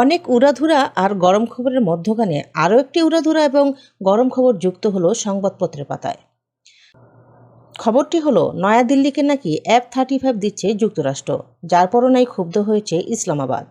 অনেক উড়াধুরা আর গরম খবরের মধ্যখানে আরও একটি উড়াধুরা এবং গরম খবর যুক্ত হলো সংবাদপত্রের পাতায় খবরটি হলো, নয়াদিল্লিকে নাকি এফ থার্টি ফাইভ দিচ্ছে যুক্তরাষ্ট্র, যার পরনাই ক্ষুব্ধ হয়েছে Islamabad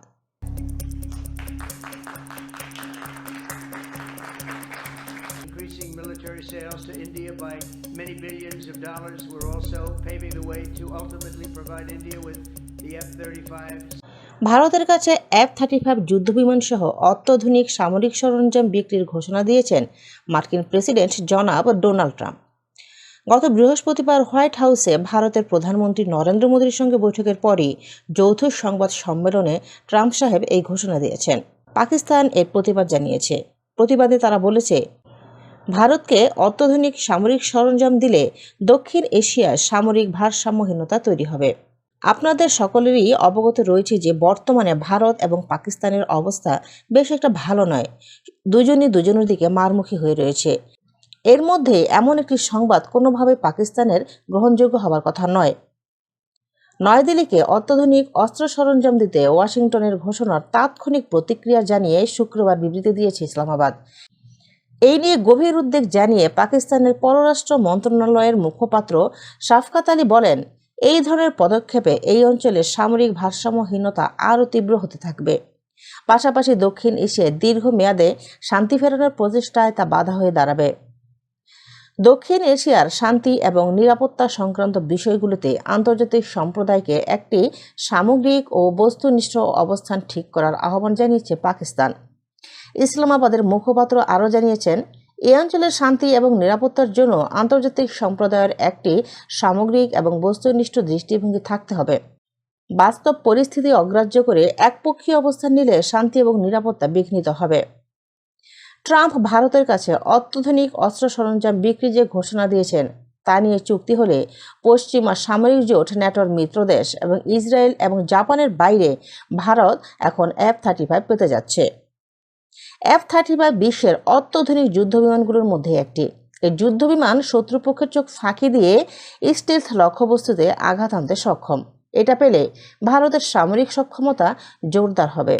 sales to India by many billions of dollars. We're also paving the way to ultimately provide India with the F 35 ভারতের কাছে এফ থার্টি ফাইভ যুদ্ধবিমান সহ অত্যাধুনিক সামরিক সরঞ্জাম বিক্রির ঘোষণা দিয়েছেন মার্কিন প্রেসিডেন্ট জনাব ডোনাল্ড ট্রাম্প। গত বৃহস্পতিবার হোয়াইট হাউসে ভারতের প্রধানমন্ত্রী নরেন্দ্র মোদীর সঙ্গে বৈঠকের পরই যৌথ সংবাদ সম্মেলনে ট্রাম্প সাহেব এই ঘোষণা দিয়েছেন। পাকিস্তান এর প্রতিবাদ জানিয়েছে। প্রতিবাদে তারা বলেছে, ভারতকে অত্যাধুনিক সামরিক সরঞ্জাম দিলে দক্ষিণ এশিয়ার সামরিক ভারসাম্যহীনতা তৈরি হবে। আপনাদের সকলেরই অবগত রয়েছে যে বর্তমানে ভারত এবং পাকিস্তানের অবস্থা বেশ একটা ভালো নয়। দুজনই দুজনের দিকে মারমুখী হয়ে রয়েছে। এর মধ্যে এমন একটি সংবাদ কোনোভাবে পাকিস্তানের গ্রহণযোগ্য হওয়ার কথা নয়। নয়াদিল্লিকে অত্যাধুনিক অস্ত্র সরঞ্জাম দিতে ওয়াশিংটনের ঘোষণার তাৎক্ষণিক প্রতিক্রিয়া জানিয়ে শুক্রবার বিবৃতি দিয়েছে ইসলামাবাদ। এই নিয়ে গভীর উদ্বেগ জানিয়ে পাকিস্তানের পররাষ্ট্র মন্ত্রণালয়ের মুখপাত্র শাফকাত আলী বলেন এই ধরনের পদক্ষেপে এই অঞ্চলে সামরিক ভারসাম্যহীনতা আরও তীব্র হতে থাকবে। পাশাপাশি দক্ষিণ এশিয়ায় দীর্ঘমেয়াদে শান্তি ফেরানোর প্রচেষ্টায় তা বাধা হয়ে দাঁড়াবে। দক্ষিণ এশিয়ার শান্তি এবং নিরাপত্তা সংক্রান্ত বিষয়গুলোতে আন্তর্জাতিক সম্প্রদায়কে একটি সামগ্রিক ও বস্তুনিষ্ঠ অবস্থান ঠিক করার আহ্বান জানিয়েছে পাকিস্তান। ইসলামাবাদের মুখপাত্র আরও জানিয়েছেন এই অঞ্চলের শান্তি এবং নিরাপত্তার জন্য আন্তর্জাতিক সম্প্রদায়ের একটি সামগ্রিক এবং বস্তুনিষ্ঠ দৃষ্টিভঙ্গি থাকতে হবে। বাস্তব পরিস্থিতি অগ্রাহ্য করে একপক্ষীয় অবস্থান নিলে শান্তি এবং নিরাপত্তা বিঘ্নিত হবে। ট্রাম্প ভারতের কাছে অত্যাধুনিক অস্ত্র সরঞ্জাম বিক্রি যে ঘোষণা দিয়েছেন, তা নিয়ে চুক্তি হলে পশ্চিমা সামরিক জোট, ন্যাটোর মিত্রদেশ এবং ইসরায়েল এবং জাপানের বাইরে ভারত এখন এফ থার্টি ফাইভ পেতে যাচ্ছে। এফ থার্টি ফাইভ বিশ্বের অত্যাধুনিক যুদ্ধবিমানগুলোর মধ্যে একটি। এই যুদ্ধবিমান শত্রুপক্ষের চোখ ফাঁকি দিয়ে স্টিলথ লক্ষ্যবস্তুতে আঘাত আনতে সক্ষম। এটা পেলে ভারতের সামরিক সক্ষমতা জোরদার হবে।